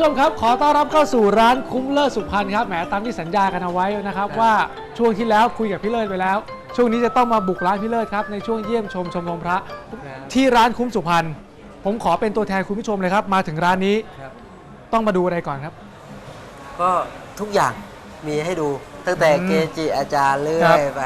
ผู้ชมครับขอต้อนรับเข้าสู่ร้านคุ้มเลิศสุพรรณครับแหมตามที่สัญญากันเอาไว้นะครับครับ ว่าช่วงที่แล้วคุยกับพี่เลิศไปแล้ว ช่วงนี้จะต้องมาบุกร้านพี่เลิศครับในช่วงเยี่ยมชมชมรมพระ ที่ร้านคุ้มสุพรรณผมขอเป็นตัวแทนคุณผู้ชมเลยครับ มาถึงร้านนี้ครับต้องมาดูอะไรก่อนครับ ก็ทุกอย่างมีให้ดูตั้งแต่อืมเกจิอาจารย์เรื่ครัอบยไป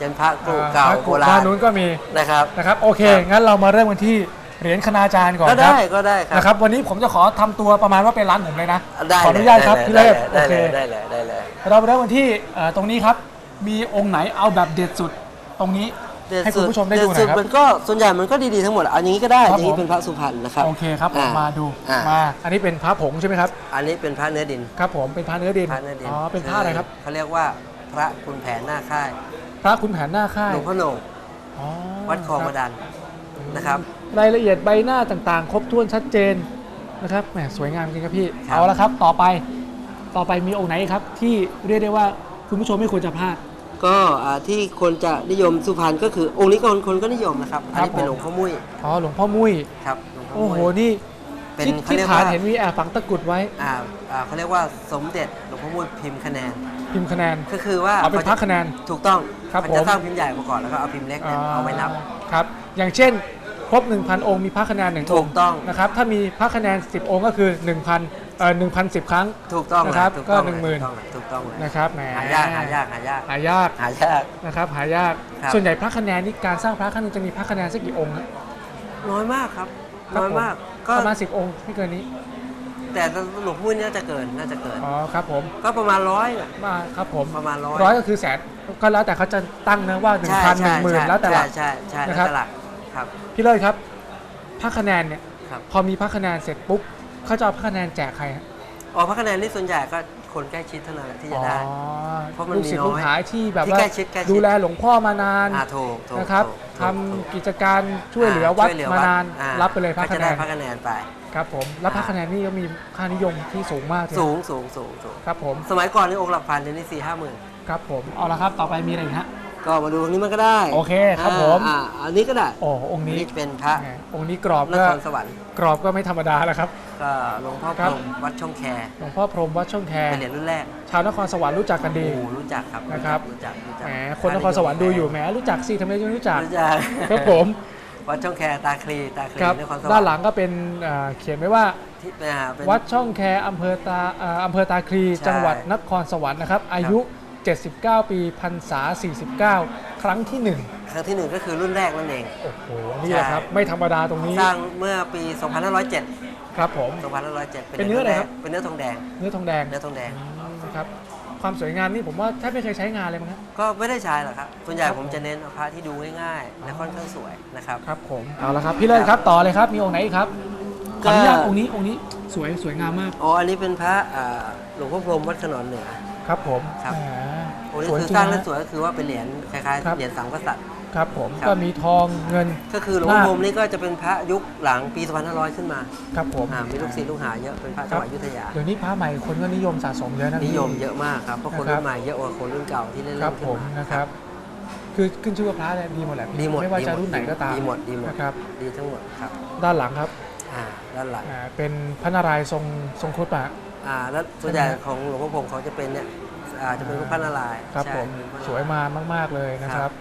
จนพระกรุเก่าพระโบกุราด้านณนู้นก็มีนะครับ นะครับโอเค ครับ งั้นเรามาเริ่มกันที่ เหรียญคณาจารย์ก่อนก็ครัได้บก็ได้ครับ นะครับ วันนี้ผมจะขอทำตัวประมาณว่าเป็นร้านผมเลยนะ ได้ขออนุญาตครับพี่ได้เลิศได้โอเค เลยได้เลยได้เลยเราไปเริ่มกันที่เอ่อตรงนี้ครับ มีองค์ไหนเอาแบบเด็ดสุด ตรงนี้เด็ดให้คุสุณดผู้ชมได้เด็ดูดหน่สุอดยครับมันก็ส่วนใหญ่มันก็ดีๆทั้งหมดอันนี้ก็ได้ครับอันนี้ผม เป็นพระสุพรรณนะครับโอเคครับผมอ่ามมาดูอ่ามมาอันนี้เป็นพระผงใช่ไหมครับ อันนี้เป็นพระเนื้อดินครับผมเป็นพระเนื้อดินพระเนื้อดินอ๋อเป็นพระอะไรครับ เขาเรียกว่าพระคุณแผนหน้าค่ายพระคุณแผนหน้าค่ายหลวงพ่อโหน่งอ๋อวัดคลองมาดัน นะครับ รายละเอียดใบหน้าต่างๆ ครบถ้วนชัดเจนนะครับแหมสวยงามจริงครับพี่ครับ เอาละครับ ต่อไปต่อไปมีองค์ไหนครับ ที่เรียกได้ว่าคุณผู้ชมไม่ควรจะพลาด ก็อ่าที่คนจะนิยมสุพรรณก็คือองค์นี้คนคนก็นิยมนะครับอันครับนี้เป็นผมหลวงพ่อมุ้ยอ๋อหลวงพ่อมุ้ยครับหลวงพ่อโอ้โหมุ้ย นี่เป็นที่เขาที่เรียกฐานว่า เห็นมีแอบฝังตะกรุดไว้ อ่าอ่าเขาเรียกว่าสมเด็จหลวงพ่อมุ้ยพิมพ์คะแนน พิมพ์คะแนน ก็คือว่าเอาเป็นพระคะแนนถูกต้องครับมันผมจะสร้างพิมพ์ใหญ่มาก่อนแล้วก็เอาพิมพ์เล็กเนี่ยเอาไว้นับครับ อย่างเช่นครบ 1,000 องค์มีพระคะแนนหนึ่งถูองกค์ต้องนะครับถ้ามีพระคะแนน 10 องค์ก็คือ 1,000เอ่อ1,010 ครั้ง ถูกต้องเลยนะครับถูกต้องก็หนึ่งหมื่นเลยถูกต้องเลยนะครับแหมหายากหายากหายากหายากหายากนะครับหายากครับส่วนใหญ่พระคะแนนนี่การสร้างพระครั้งหนึงจะมีพระคะแนนสักกี่องค์ครับน้อยมากครับครับน้อยมากก็ประมาณ10 องค์ไม่เกินนี้ แต่หลวงพ่อมุ้ยน่าจะเกินน่าจะเกิน อ๋อครับผมก็ประมาณร้อยน่ะมาครับผมประมาณร้อย ร้อยก็คือแสนก็แล้วแต่เขาจะตั้งนะว่า1,000ใช่ใช่1 0,000ใช่แล้วแต่หลัก ใช่ใช่ใช่นะครับแล้วแต่หลักครับ พี่เลิศครับพระคะแนนเนี่ยครับ พอมีพระคะแนนเสร็จปุ๊บเขาจะเอาพระคะแนนแจกใครฮะอ๋อพระคะแนนนี่ส่วนใหญ่ก็ คนใกล้ชิดเท่านั้นแหละที่จะได้อ๋อเพราะมันลูกศิษย์มีน้อยลูกหาที่แบบที่ว่าใกล้ชิดใกล้ชิด ดูแลหลวงพ่อมานานอ่าถูกถูกนะครับถูกทำถูกกิจการช่วยเหลือวัดช่ยเหลือมานาน อ่รับไปเลยพระก็คะจะแนได้นพระคะแนนไป ครับผมแล้วพระอ่า คะแนนนี่ก็มีค่านิยมที่สูงมากเลยสูงสูงสูงสูงครับผม สมัยก่อนนี่องค์หลักพันเดี๋ยวนี้สี่ห้าหมื่น ครับผมเอาละครับต่อไปมีอะไรอีกฮะ ก็มาดูตรงนี้มันก็ได้โอเคครับอ่าผมอ่าอันนี้ก็ได้โอ้องค์นี้นี่เป็นพระแหมองค์นี้กรอบนก็ครสวรรค์กรอบก็ไม่ธรรมดาแล้วครับ ก็หลวงพ่อคพรับรหมวัดช่องแคหลวงพ่อพรหมวัดช่องแคเป็นเหรียญรุ่นแรกชาวนครสวรรค์รู้จักกันดี โอ้โหรู้จักครับนะครับ รู้จักรู้จักแหมคนนครสวรรค์ดูอยู่แหมรู้จักสิทำไมยังไม่รู้จักรู้จักครับผมวัดช่องแคตาคลีตาคลีครับนครสวรรค์ด้านหลังก็เป็นเอ่อเขียนไว้ว่า ที่อ่าเป็น วัดช่องแคอำเภอตาเอ่ออำเภอตาคลี ใช่จังหวัดนครสวรรค์นะครับ อายุ 79 ปีพรรษา 49 ครั้งที่ 1 ครั้งที่หนึ่งก็คือรุ่นแรกนั่นเอง โอ้โห นี่แหละครับ ไม่ธรรมดาตรงนี้สร้างเมื่อปี 2507 ครับผม 2507เป็นเนื้ออะไรครับ เป็นเนื้อทองแดง เนื้อทองแดงเนื้อทองแดง นะครับ ความสวยงามนี่ผมว่าแทบไม่เคยใช้งานเลยมั้งครับ ก็ไม่ได้ใช้หรอกครับส่วนใหญ่ครับผมจะเน้นเอาพระที่ดูง่ายๆ และค่อนข้างสวยนะครับ ครับผม เอาละครับ พี่เลิศครับต่อเลยครับ มีองค์ไหนอีกครับขก็ ออนุญาตองค์นี้องค์นี้สวยสวยงามมาก อ๋อ อันนี้เป็นพระอ่าหลวงพ่อพรหมวัดขนอนเหนือ ครับผมครับแหม โอ้นี่สวยคือจริสร้างงแล้วนะสวยก็คือว่าเป็นเหรียญคล้ายครับ ๆเหรียญสามกษัตริย์ ครับผมครับ ก็มีทองเงิน ก็คือหลวงพ่อพรหมนี่ก็จะเป็นพระยุคหลังปี2500 ขึ้นมาครับผมอ่ามีลูกศิษย์ลูกหาเยอะเป็นพระจังหวัดอยุธยา เดี๋ยวนี้พระใหม่คนก็นิยมสะสมเยอะนะนิยมเยอะมากครับเพราะคนนะครับรุ่นใหม่เยอะกว่าคนรุ่นเก่าที่เล่นคๆรับขึ้ผมนมานะครับ คือขึ้นชื่อว่าพระเนี่ยดีหมดแหละพี่ดีหมดไม่ว่าดีจะหมดรุ่นไหนก็ตามดีหมดดีหมดนะครับ ดีทั้งหมดครับด้านหลังครับอ่าด้านหลังอ่าเป็นพระนารายณ์ทรงทรงครุฑปะ อ่าแล้วส่วนใหญ่ของหลวงพ่อพรหมเขาจะเป็นเนี่ย อ่าจะเป็นรูปพระนารายณ์ครับใช่ผมเป็นพระนรสวยมามาก ๆ เลยนะคครัรับบ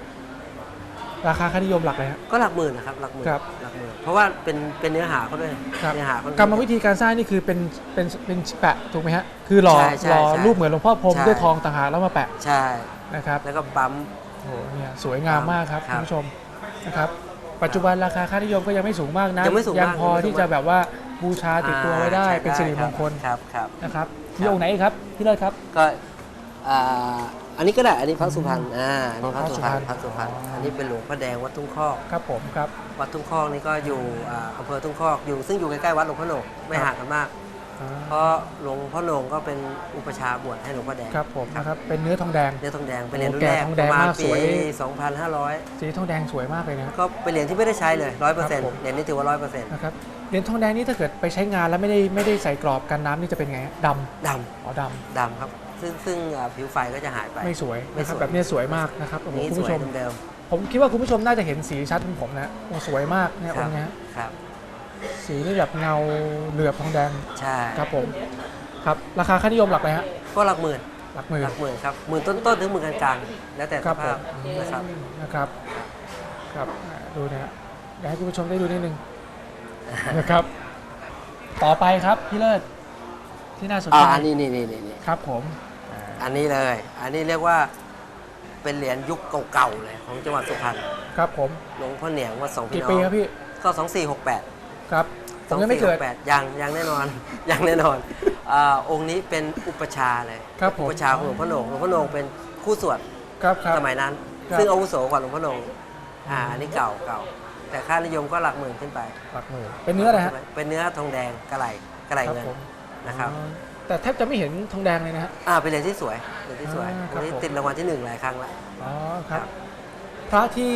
ราคาค่านิยมหลักเลยฮะ ก็หลักหมื่นนะครับหลักหมื่นครับ หลักหมื่นเพราะว่าเป็นเป็นเนื้อหาเขาด้วยครับเนื้อหาเขา กรรมวิธีการสร้างนี่คือเป็นเป็นเป็นแปะถูกไหมฮะคือหล่อใช่ใช่หล่อใช่รูปเหมือนหลวงพ่อพรหมใช่ ด้วยทองต่างหากแล้วมาแปะใช่ นะครับแล้วก็ปั๊ม โอ้โหเนี่ยสวยงามมากครับครัคุบณผู้ชมนะครับปัจจุบันราคาค่านิยมก็ยังไม่สูงมากนะยังไม่สูงมากพอยังไม่สูง ที่จะแบบว่าบูชาติดตัวไว้ได้อ่าเป็นสิริมงคลครับครับ นะครับมีองค์ไหนอีกครับพี่เลิศครับ ก็ อ่าอันนี้ก็ได้ อันนี้พระสุพรรณ อ่าอันนี้พระสุพรรณพพระระสุสุพพรรรรณณอันนี้เป็นหลวงพ่อแดงวัดทุ่งคอก ครับผมครับวัดทุ่งคอกนี่ก็อยู่อ่าอำเภอทุ่งคอก อยู่ซึ่งอยู่ใกล้ๆวัดหลวงพ่อโหนงไม่ห่างกันมาก อ่าเพราะหลวงพ่อโหนงก็เป็นอุปชฌาย์บวชให้หลวงพ่อแดงครับผมนะครับ เป็นเนื้อทองแดงเนื้อทองแดงเป็นเหรียญโอ้รุ่นแรกแกะทองแดปงระมาณมากสปีวย 2500 สีทองแดงสวยมากเลยนะ ก็เป็นเหรียญที่ไม่ได้ใช้เลยครับผม100%เหรียญนี้ถือว่า100%นะครับเหรียญทองแดงนี่ถ้าเกิดไปใช้งานแล้วไม่ได้ไม่ได้ใส่กรอบกันน้ำนี่จะเป็นไงฮะดดำอ๋อดำดำครับ ซึ่งซึ่งอ่าผิวไฟก็จะหายไปำไม่สวยไม่นะครับสวย แบบเนี้ยสวยมากนะครับโอ้โหนี่คุณสผู้วชยมเดิมผมคิดว่าคุณผู้ชมน่าจะเห็นสีชัดเหมือนผมนะโอ้สวยมากเนี่ยคอรับงค์เนี้ยครับ สีนี่แบบเงาเหลือบทองแดงใช่ครับผมครับราคาค่านิยมหลักไหมฮะก็หลักหมื่นหลักหมื่น หลักหมื่นครับหมื่นต้นๆถึงหมื่นกลางๆแล้วแต่คสรับผภาพมนะครับ นะครับครับอ่าดูนะฮะอยากให้คุณผู้ชมได้ดูนิดนึงนะครับ ต่อไปครับพี่เลิศ ที่น่าสนอ่าใจอันนี้นี่นี่นี่นี่ครับผมอันนี้เลย อันนี้เรียกว่าเป็นเหรียญยุคเก่าๆเลยของจังหวัดสุพรรณครับผมหลวงพ่อเหนียงวัดสองพี่กี่น้อปีงครับพี่ก็สองสี่หกแปด ครับผมยังไม่เกิดยังยังแน่นอน ยังแน่นอนอ่าองค์นี้เป็นอุปชฌาย์เลยครับผม อุปชฌาย์ของหลวงพ่อโหนงหลวงพ่อโหนงเป็นคู่สวดครับครับ สมัยนั้น ครับ ซึ่งอาวุโสกว่าหลวงพ่อโหนงอ่าอันนี้เก่าเก่า แต่ค่านิยมก็หลักหมื่นขึ้นไป หลักหมื่นเป็นเนื้ออะไรฮะ เป็นเนื้อทองแดงกระไหลกระไหลครับเงินผม นะครับอ๋อแต่แทบจะไม่เห็นทองแดงเลยนะฮะ อ่าเป็นเหรียญที่สวยเหรียญที่สวยอ่าครับวันนี้ผม ติดรางวัลที่หนึ่งหลายครั้งแล้ว อ๋อครับ ครับพระที่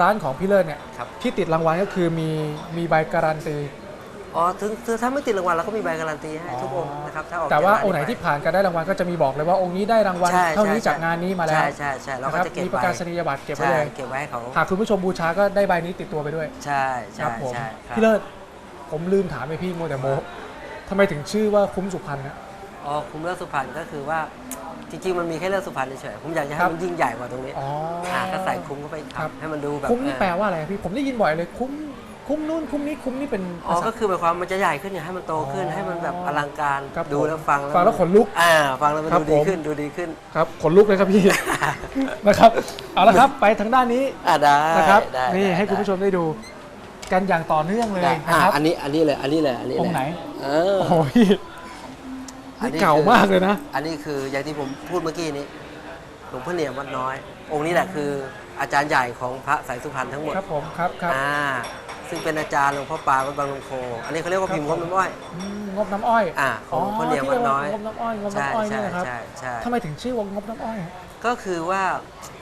ร้านของพี่เลิศเนี่ยครับ ที่ติดรางวัลก็คือมีมีใบการันตี อ๋อถึงถึงถ้าไม่ติดรางวัลเราก็มีใบการันตีให้ทุกองค์นะครับถ้าออกแต่ว่าจกองค์ไหนปที่ผ่านการได้รางวัลก็จะมีบอกเลยว่าองค์นี้ได้รางวัลใช่เท่านี้ใช่จากงานนี้มาแล้วใช่ใช่ใช่เราก็นะครับจะเก็บมีประไว้กาศนียบัตรเก็บไว้ใช่เลยเก็บไว้ให้เขาหากคุณผู้ชมบูชาก็ได้ใบนี้ติดตัวไปด้วยใช่คใช่รับผมใช่ครับ พี่เลิศผมลืมถามไปพี่โมวแต่โม ทำไมถึงชื่อว่าคุ้มสุพรรณนะอ๋อคุ้มเลือกสุพรรณก็คือว่าจริงๆมันมีแค่เลือกสุพรรณเฉยๆผมอยากจะให้ครับมันยิ่งใหญ่กว่าตรงนี้อ๋ออ่าก็ใส่คุ้มเข้าไปครับทำให้มันดูแบบคุ้มนี่เออแปลว่าอะไรพี่ผมได้ยินบ่อยเลยคุ้มคุ้มนู่นคุ้มนี้คุ้มนี่เป็นอ๋อภาษา ก็คือหมายความมันจะใหญ่ขึ้นอย่างให้มันโตขึ้นอ๋อให้มันแบบอลังการครับดูผมแล้วฟังแล้วฟังแล้วขนลุกอ่า ฟังแล้วมันครับดูดีผมขึ้นดูดีขึ้น ครับขนลุกเลยครับพี่ นะครับเอาละครับไปทางด้านนี้อ่าได้นะครับได้นี่ได้ให้คุณผู้ชมได้ดู กันอย่างต่อเนื่องเลยได้นะอ่าครับ อันนี้อันนี้เลยอันนี้เลยอันนี้เลยองค์ไหน เออ โอ้โหพี่อันนี่นี้เก่ามากเลยนะ อันนี้คืออย่างที่ผมพูดเมื่อกี้นี้หลวงพ่อเหนียมวัดน้อย องค์นี้แหละคืออาจารย์ใหญ่ของพระสายสุพรรณทั้งหมด ครับผมครับครับ อ่า ซึ่งเป็นอาจารย์หลวงพ่อปาวัดบางลงโค อันนี้เขาเรียกว่าพิมพ์คงรับบน้ำอ้อย อืมงบน้ำอ้อยอ่าของหลวงพ่อเหนียมวัดน้อย ที่เรีกว่างบน้ำอ้อยงบใช่น้ำอ้อยใช่นี่นะครับใช่ใช่ทำไมถึงชื่อว่างบน้ำอ้อย ก็คือว่า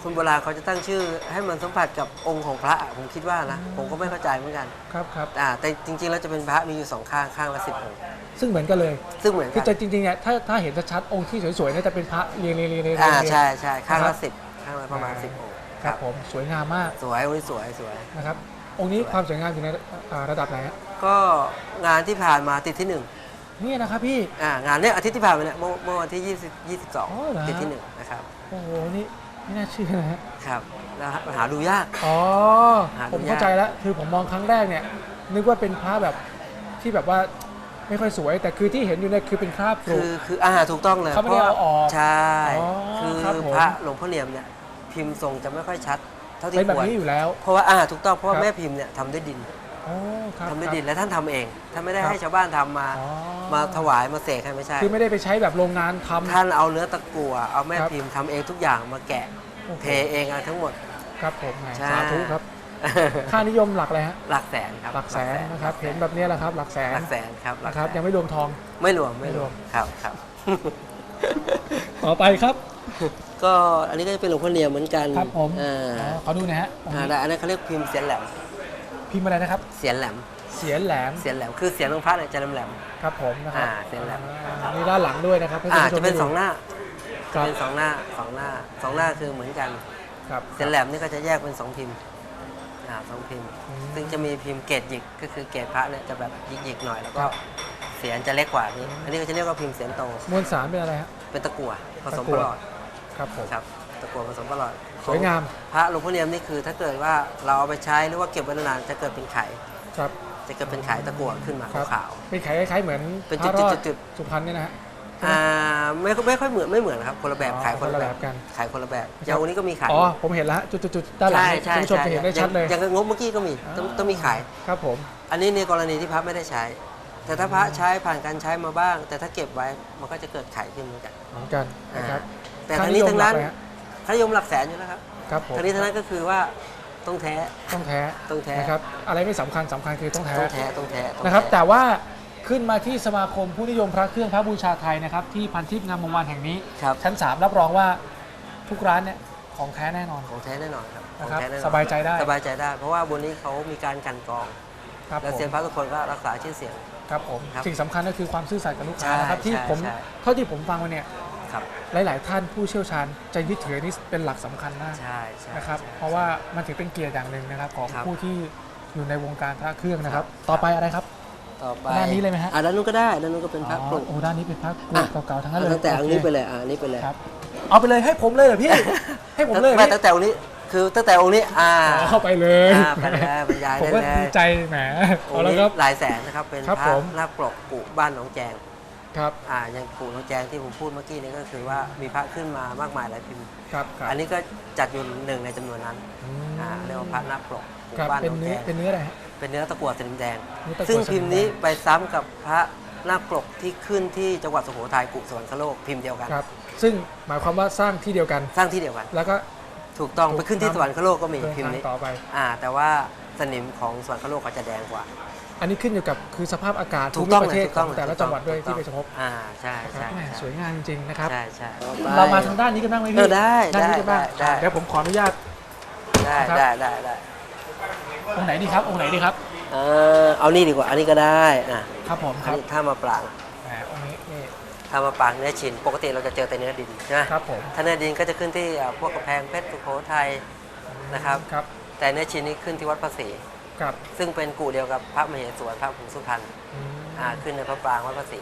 คนโบราณเขาจะตั้งชื่อ ให้มันสัมผัสกับองค์ของพระอะผมคิดว่านะผมก็ไม่เข้าใจเหมือนกันครับครับอ่าแต่จริงๆแล้วจะเป็นพระมีอยู่สองข้างข้างละสิบองค์ซึ่งเหมือนกันเลยซึ่งเหมือนคืกัอนจะจริงๆเนี่ยถ้าถ้าเห็นชัดๆองค์ที่สวยๆเนี่ยจะเป็นพระเรียงเรียงเรียงเรียงอ่าเรียงใช่ใช่ข้างครัละบ สิบข้างละประมาณสิบองค์ครับผมสวยงามมากสวยองค์นี้สวยสวย นะครับ องค์นี้ความสวยงามอยู่ในอ่าระดับไหนฮะก็งานที่ผ่านมาติดที่หนึ่งเนี่ยนะครับพี่ อ่างานเนี้ยอาทิตย์ที่ผ่านมาเนี่ยเมื่อเมื่อวันที่ 20 22อ๋อเหรอฮะติดที่หนึ่งนะครับ โอ้โหนี่ไม่น่าเชื่อนะฮะครับแล้วหาดูยาก อ๋อหาดูผมเข้าใจแล้วคือผมมองครั้งแรกเนี่ยนึกว่าเป็นพระแบบที่แบบว่าไม่ค่อยสวย แต่คือที่เห็นอยู่เนี่ยคือเป็นคราบกรุคือคืออ่าถูกต้องเลยเขาไม่ได้เอาออกใช่ อ๋อคือครับผม พระหลวงพ่อเหลี่ยมเนี่ยพิมพ์ทรงจะไม่ค่อยชัด เท่าที่เป็นแบคบวรนี้อยู่แล้ว เพราะว่าอ่าถูกต้องเพราะว่าครับ แม่พิมพ์เนี่ยทำด้วยดินโอ้ครับ ทำด้วยครับดินและท่านทำเองท่านไม่ได้ครับให้ชาวบ้านทำมาอ๋อ มาถวายมาเสกให้ไม่ใช่ คือไม่ได้ไปใช้แบบโรงงานทำ ท่านเอาเนื้อตะกั่วเอาแม่ครับ พิมพ์ทำเองทุกอย่างมาแกะโอ้โหเทเองอะไรทั้งหมด ครับผมแหมใช่ สาธุครับ ค่านิยมหลักอะไรฮะ หลักแสนครับหลักแสนนะครับ เห็นแบบนี้แหละครับ หลักแสนหลักแสนครับหลักนะครับแสนยังไม่รวมทอง ไม่รวมไม่รวไม่รวมมครับครับ ต่อไปครับ ก็อันนี้ก็จะเป็นหลวงพ่อเนียมเหมือนกันครับผมอ่าอ๋อขอดูหนะฮะอ่าได้อันนั้นเขาเรียกพิมพ์เสียนแหลมพิมพ์อะไรนะครับ เสียนแหลมเสียนแหลมเสียนแหลมคือเสียงของพระเนี่ยจะแหลมแหลม ครับผมนะครับอ่าเสียนแหลม อ่านี่ด้านหลังด้วยนะครับให้อ่าคุณผู้ชมจะเป็นได้ดูสองหน้าครับเป็นสองหน้าสองหน้าสองหน้าคือเหมือนกัน ครับเสียนแหลมนี่ก็จะแยกเป็นสองพิมพ์อ่าสองพิมพ์ อืม ซึ่งจะมีพิมพ์เกรดหยิกก็คือเกรดพระเนี่ยจะแบบหยิกๆหน่อยแล้วก็ครับ เสียนจะเล็กกว่านี้ อันนี้ก็จะเรียกว่าพิมพ์เสียนโต มวลสารเป็นอะไรฮะ เป็นตะกั่วผสมตะกั่ปวระหลอด ครับผม ครับตะกั่วผสมประหลอดสวยงาม พระหลวงพ่อเนียมนี่คือ ถ้าเกิดว่าเราเอาไปใช้หรือว่าเก็บไว้นานๆจะเกิดเป็นไข่ครับจะเกิดเป็นไข่ตะกั่วขึ้นมาครับขาว เป็นไข่คล้ายๆเหมือนเป็นพระรอจุดๆๆสุพรรณเนี่ยนะฮะ ๆอ่าไม่ไม่ค่อยเหมือนไม่เหมือนครับคนละแบบอ๋อขายคนละคนละแบแบบบกัน ขายคนละแบบอย่างวันนี้ก็มีขายอ๋อผมเห็นแล้วฮะจุดๆๆด้านหลังใช่นี่ใช่คุณผู้ชมจะเห็นได้ชัดเลยอย่างอย่างงบเมื่อกี้ก็มีต้องต้องมีขาย ครับผม อันนี้ในกรณีที่พระไม่ได้ใช้ แต่ถ้าพระใช้ผ่านการใช้มาบ้าง แต่ถ้าเก็บไว้มันก็จะเกิดไข่ขึ้นเหมือนกัน เหมือนกันนะครับ แต่ค่ทั้งนี้ทั้งนั้นยมหลักเลยฮะค่านิยมหลักแสนอยู่แล้วครับครับผมทั้งนี้ทั้งนั้นก็คือว่าต้องแท้ต้องแท้ต้องแท้นะครับอะไรไม่สำคัญสำคัญคือต้องแท้ต้องแท้ต้องแท้ต้องนะครับแท้แต่ว่าขึ้นมาที่สมาคมผู้นิยมพระเครื่องพระบูชาไทยนะครับที่พันทิพย์งามวงวานแห่งนี้ครับชั้น 3 รับรองว่าทุกร้านเนี่ยของแท้แน่นอนของแท้แน่นอนครับของนะครับแท้แน่นอนสบายใจได้สบายใจได้ เพราะว่าบนนี้เขามีการกลันกรองครับและผมเซียนพระทุกคนก็รักษาชื่อเสียงครับผมครับสิ่งสำคัญก็คือความซื่อสัตย์กับลูกค้าใช่นะครับที่ใช่ผมใช่เท่าที่ผมฟังมาเนี่ย ครับหลาย ๆ ท่านผู้เชี่ยวชาญจะยึดถืออนนี่เป็นหลักสำคัญมากใช่ใช่นะครับใช่เพราะว่ามันถือเป็นเกียรติอย่างหนึ่งนะครับ ของครับผู้ที่อยู่ในวงการพระเครื่องนะครับ ต่อไปอะไรครับต่อไปด้านนี้เลยไหมฮะอ่าด้านนู้นก็ได้ด้านนู้นก็เป็นพระปลุกโอ้ด้านนี้เป็นพระกรุอะเก่าๆทั้งนั้นเอาเลยตั้งแต่อันนี้โเคไปเลยอ่าอันนี้ไปเลยครับเอาไปเลยให้ผมเลยเหรอพี่ให้ผมเลยเหรอไม่พี่ตั้งแต่องค์นี้คือตั้งแต่องค์นี้อ่าอ๋อเข้าไปเลยอ่าไปเลยบรรยายผมได้ก็เลยดีใจแหมอเอางค์แล้วนี้ครับหลายแสนนะครับเป็นครับพระผมนาคปลกกุบ้านหนองแจง ครับอ่าอย่างกุหนองแจงที่ผมพูดเมื่อกี้นี้ก็คือว่ามีพระขึ้นมามากมายหลายพิมพ์ครับครับอันนี้ก็จัดอยู่หนึ่งในจำนวนนั้นอืมอ่าเรียกว่าพระนาคปลกกุครับบ้านหเป็นนองแจเนื้องเป็นเนื้ออะไรฮะ เป็นเนื้อตะกั่วสนิมแดง เนื้อตะกั่วซึ่งสนิมแดงพิมพ์นี้ไปซ้ำกับพระนาคปลกที่ขึ้นที่จังหวัดสุโขทัยกุสวรรคโลกพิมพ์เดียวกัน ครับซึ่งหมายความว่าสร้างที่เดียวกัน สร้างที่เดียวกัน แล้วก็ถูกต้องถูกไปขึ้นที่นำสวรรคโลกก็มีเดินพิมพ์ทางนี้ต่อไป อ่าแต่ว่าสนิมของสวรรคโลกเขาจะแดงกว่า อันนี้ขึ้นอยู่กับคือสภาพอากาศถูภูกมิต้องประเลเทยศถูกขต้อองงแต่ละจังหวัดด้วยที่ไปถูกเฉต้องพาะอ่าใช่ครัใช่บแหมใช่สวยงามจริงๆนะครับ ใช่ใช่ เรามาทางด้านนี้กันบ้างไหมเอพี่อได้ด้านนี้กันบ้างได้ได้เดี๋ยวผมขออนุญาตได้ครับได้ได้ได้องค์ไหนดีครับองค์ไหนดีครับเออเอานี่ดีกว่าอันนี้ก็ได้อะครับผมคอันรับนี้ถ้ามาปรางแหมองค์นี้นี่ถ้ามาปรางเนื้อชิ้นปกติเราจะเจอแต่เนื้อดินใช่ไหมครับผมถ้าเนื้อดินก็จะขึ้นที่อ่าพวกกระแพงเพชรสุโขทัยนะครับ ครับแต่เนื้อชิ้นนี้ขึ้นที่วัดพระศรี ครับซึ่งเป็นกู่เดียวกับพระมเหสวนพระผงสุพรรณอืมอ่าขึ้นในพระปรางวัดพระศรี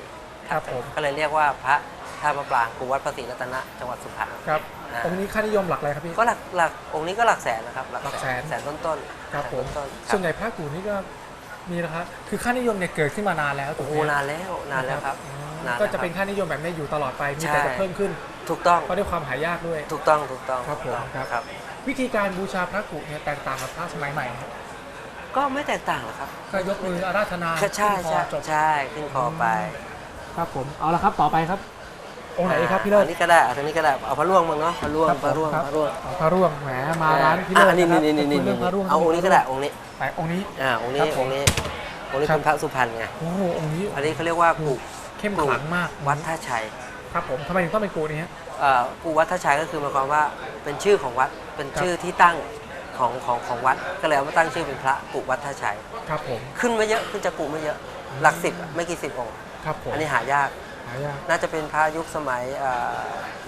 ครับผมก็เลยเรียกว่าพระท่าพระปรางกูวัดพระศรีรัตนะจังหวัดสุพรรณครับอ่าองค์นี้ค่านิยมหลักอะไรครับพี่ก็หลักหลักองค์นี้ก็หลักแสนนะครับหลักแสนแสนต้นต้นๆครับผมแสนต้นๆครัส่บวนใหญ่พระกูนี่ก็มีนะครับคือค่านิยมเนี่ยเกิดขึ้นมานานแล้วถูโอ้กโหไหมนานแล้วนานแล้วครับอืมนานก็แล้วจะเป็นครับค่านิยมแบบนี้อยู่ตลอดไปมีใช่แต่จะเพิ่มขึ้น ถูกต้องเพราะด้วยความหายากด้วย ถูกต้องถูกต้องครับผมถูกต้องครับ วิธีการบูชาพระกุเนี่ยแตกต่างกับพระสมัยใหม่ไหมครับ ก็ไม่แตกต่างหรอกครับก็ยกมืออาราธนาก็ใช่ขึ้นคอใช่จบใช่ขึ้นคอไปครับผมเอาละครับต่อไปครับ องค์ไหนดีครับพี่เลิศ อันนี้ก็ได้อันนี้ก็ได้เอาพระร่วงมั้งเนาะพระร่วงครับพระร่วงผมคบพระร่วงเอาพระร่วงแหมมาร้านพี่เลิศอะนี่ะครับนี่นี่นี่ขอบคุณเรื่องพระร่วงเอาองค์นี้ก็ได้องค์นี้ไหนองค์นี้ อ่าองค์นี้ครับผมองค์นี้องค์นี้ครับเป็นพระสุพรรณไงโอ้โหองค์นี้อันนี้เขาเรียกว่ากูเข้มขลังมากวัดท่าชัยครับผมทำไมถึงต้องเป็นกูนี้ฮะ เอ่อกูวัดท่าชัยก็คือหมายความว่าเป็นชื่อของวัดเป็นชื่อที่ตั้ง ของของของวัดก็เลยเอามาตั้งชื่อเป็นพระกูวัดท่าชัย ครับผม ขึ้นไม่เยอะขึ้นจากกูไม่เยอะ หลักสิบอะไม่กี่สิบองค์ครับผมอันนี้หายาก หายาก น่าจะเป็นพระยุคสมัยเอ่อ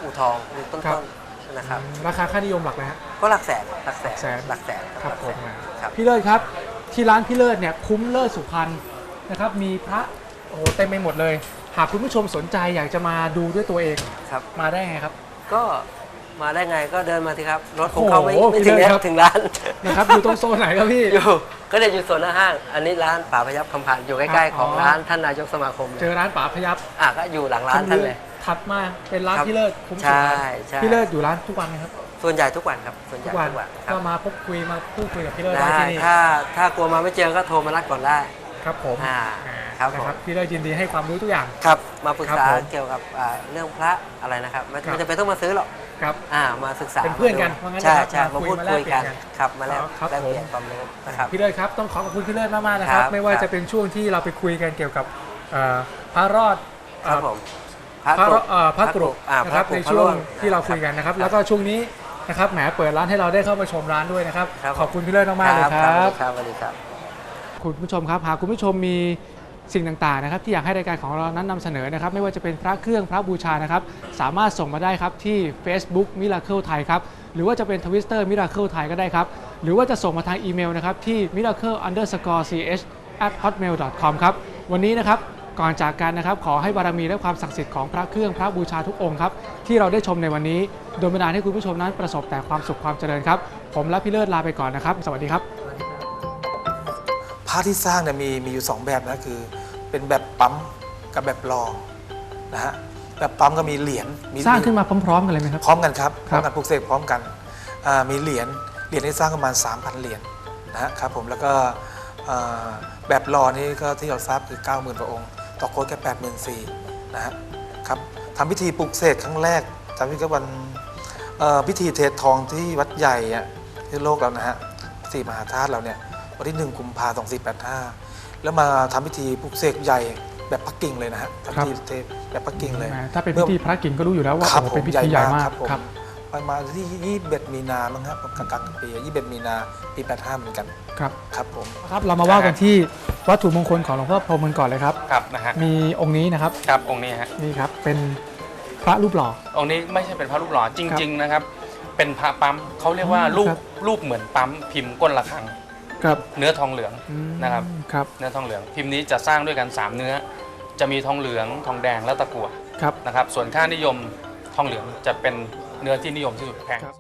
อู่ทองยุคต้ครับ นๆนะครับอืมราคาค่านิยมหลักนะฮะ ก็หลักแสนหลักแสนแสนหลักแสนครับผมหลักแสนครับ พี่เลิศครับ ที่ร้านพี่เลิศเนี่ยคุ้มเลิศสุพรรณนะครับ มีพระโอ้โหเต็มไปหมดเลย หากคุณผู้ชมสนใจอยากจะมาดูด้วยตัวเองครับ มาได้ไงครับ ก็ มาได้ไงก็เดินมาสิครับ รถผมโอ้โหเข้าไม่ไม่พี่ถึงเลิศแล้วครับ ถึงร้าน นะครับ อยู่ตรงโซนไหนครับพี่ อยู่ก็เดินอยู่โซนหน้าห้าง อันนี้ร้านป่าพยับคำผ่านอยู่ใกล้ ๆ ของอ๋อร้านท่านนายกสมาคมเลเจยอร้านป๋าพยับอะก็อยู่หลังร้านท่านเลย ถัดมาเป็นร้านครับพี่เลิศคุ้มใช่สุพรรณใช่ พี่เลิศอยู่ร้านทุกวันไหมครับ ส่วนใหญ่ทุกวันครับส่วนใหทุญ่กวันทุกวันครัก็บมาพบคุยมาพูดคุยกับพี่เลิศได้ได้ที่นี่ถ้าถ้ากลัวมาไม่เจอก็โทรมานัดก่อนได้ ครับผมอ่าอ่าครับผมนะพี่เลิศยินดีให้ความรู้ทุกอย่าง ครับมาปรึกษาครับผมเกี่ยวกับอ่าเรื่องพระอะไรนะครับไม่ครับ ไม่จำเป็นต้องมาซื้อหรอกครับ อ่ามาศึกษาเป็นเพื่อนกันมาดูว่างั้นใช่นะครับใช่มามาคุยพูดมาแลคุกยเปลี่กัยนนกันครับมาแล้วครับแลกเปลี่ยผมนความรู้นะครับ พี่เลิศครับต้องขอขอบคุณพี่เลิศมากๆนะครับ ครับไม่ว่าครับ จะเป็นช่วงที่เราไปคุยกันเกี่ยวกับเอ่อพระรอดครับเอ่อผมพระรอดเอ่อพระกรุอ่านะครับพระกรุในช่วงพระร่วงที่เราคุยกันนะครับ แล้วก็ช่วงนี้นะครับแหมเปิดร้านให้เราได้เข้ามาชมร้านด้วยนะครับ ครับขอบคุณพี่เลิศมากๆเลยครับครับสวัสดีครับ คุณผู้ชมครับหากคุณผู้ชมมีสิ่งต่างๆนะครับที่อยากให้รายการของเรานั้นนำเสนอนะครับ ไม่ว่าจะเป็นพระเครื่องพระบูชานะครับสามารถส่งมาได้ครับที่ Facebook Miracle Thai ครับหรือว่าจะเป็น Twitter Miracle Thai ก็ได้ครับ หรือว่าจะส่งมาทางอีเมลนะครับที่ miracle underscore ch at hotmail com ครับวันนี้นะครับก่อนจากกันนะครับ ขอให้บารมีและความศักดิ์สิทธิ์ของพระเครื่องพระบูชาทุกองค์ครับที่เราได้ชมในวันนี้ โดยบันดาลให้คุณผู้ชมนั้นประสบแต่ความสุขความเจริญครับ ผมและพี่เลิศลาไปก่อนนะครับ สวัสดีครับพ ระที่สร้างเนี่ยมีมีอยู่สองแบบนะคือ เป็นแบบปั๊มกับแบบรอนะฮะแบบปั๊มก็มีเหรียญสร้างขึ้นมาพร้อมๆกันเลยไหมครับ พร้อมกันครับพครัร้อบมกันปลูกเสกพร้อมกันอ่ามีเหรียญเหรียญที่สร้างประมาณ 3,000 เหรียญนะฮะครับผมแล้วก็อ่าแบบรอนี่ก็ที่เราทราบคือ 90,000พระองค์ ต่อโค้ดแค่84,000นะฮะครับทำพิธีปลูกเสกครั้งแรกทำพิธีวันเอ่อพิธีเททองที่วัดใหญ่อะที่โลกเรานะฮะสี่มหาธาตุเราเนี่ย วันที่ 1 กุมภาพันธ์2485 แล้วมาทำพิธีปลุกเสกใหญ่แบบปักกิ่งเลยนะฮะทำพิธีเทแบบปักกิ่งเลยแหมถ้าเป็นพิธีพระกิ่งก็รู้อยู่แล้วว่าครับโอ้โหผมเป็นพิธีใหญ่มากผมครับประมาณที่ยี่สิบเอ็ดมีนามั้งครับกลางกลางๆปียี่สิบเอ็ดมีนา ปีแปดห้าเหมือนกัน ครับ ครับผม ครับ เรามาว่ากันที่วัตถุมงคลของหลวงพ่อพรหมกันก่อนเลยครับ ครับนะฮะ มีองค์นี้นะครับ ครับ องค์นี้ฮะ นี่ครับ เป็นพระรูปหล่อ องค์นี้ไม่ใช่เป็นพระรูปหล่อ จริง ๆ นะครับ เป็นพระปั๊มเขาเรียกว่าอ๋อรูปครับรูปเหมือนปั๊มพิมพ์ก้นระฆัง ครับเนื้อทองเหลืองอืมนะครับครับเนื้อทองเหลือง พิมพ์นี้จะสร้างด้วยกัน 3 เนื้อ จะมีทองเหลืองทองแดงและตะกั่วครับนะครับส่วนค่านิยมทองเหลืองจะเป็นเนื้อที่นิยมที่สุดแพงครับ